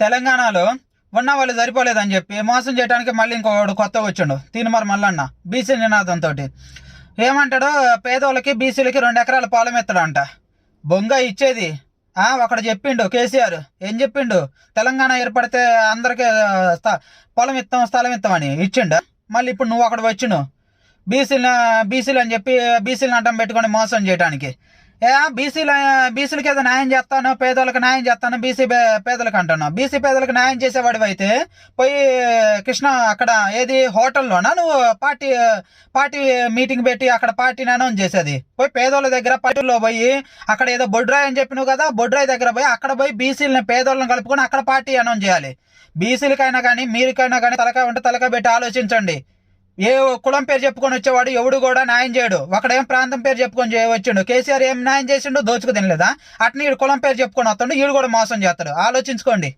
తెలంగాణలో ఉన్న వాళ్ళు సరిపోలేదని చెప్పి మోసం చేయడానికి మళ్ళీ ఇంకోడు కొత్త వచ్చిండు. తీనుమర మల్లన్న బీసీ నినాదంతో ఏమంటాడు పేదోళ్ళకి బీసీలకి రెండు ఎకరాల పొలం ఎత్తాడంట. బొంగ ఇచ్చేది. ఒకడు చెప్పిండు కేసీఆర్. ఏం చెప్పిండు? తెలంగాణ ఏర్పడితే అందరికి స్థ- పొలం ఇస్తాం స్థలం ఇస్తామని ఇచ్చిండు. మళ్ళీ ఇప్పుడు నువ్వు అక్కడ వచ్చిను బీసీలు బీసీలు అని చెప్పి బీసీలు అడ్డం పెట్టుకొని మోసం చేయడానికి ఏ బీసీల బీసీలకి ఏదో న్యాయం చేస్తాను పేదలకు న్యాయం చేస్తాను బీసీ పేదలకు అంటాను బీసీ పేదలకు న్యాయం చేసేవాడివి అయితే పోయి కృష్ణ అక్కడ ఏది హోటల్లోనా? నువ్వు పార్టీ పార్టీ మీటింగ్ పెట్టి అక్కడ పార్టీని అనౌన్స్ చేసేది. పోయి పేదోళ్ళ దగ్గర పార్టీలో పోయి అక్కడ ఏదో బొడ్రాయ్ అని చెప్పినావు కదా బొడ్రాయ్ దగ్గర పోయి అక్కడ పోయి బీసీలని పేదోళ్ళని కలుపుకొని అక్కడ పార్టీ అనౌన్స్ చేయాలి. బీసీలకైనా కానీ మీరికైనా కానీ తలకాయ ఉంటే తలకాయ పెట్టి ఆలోచించండి. ఏ కులం పేరు చెప్పుకొని వచ్చేవాడు ఎవడు కూడా న్యాయం చేయడు. ఒకడేం ప్రాంతం పేరు చెప్పుకొని చేయవచ్చుండు. కేసీఆర్ ఏం న్యాయం చేసిండు దోచుకు తినలేదా? అట్ని ఈడు కులం పేరు చెప్పుకొని వస్తాడు ఈడు కూడా మోసం చేస్తాడు. ఆలోచించుకోండి.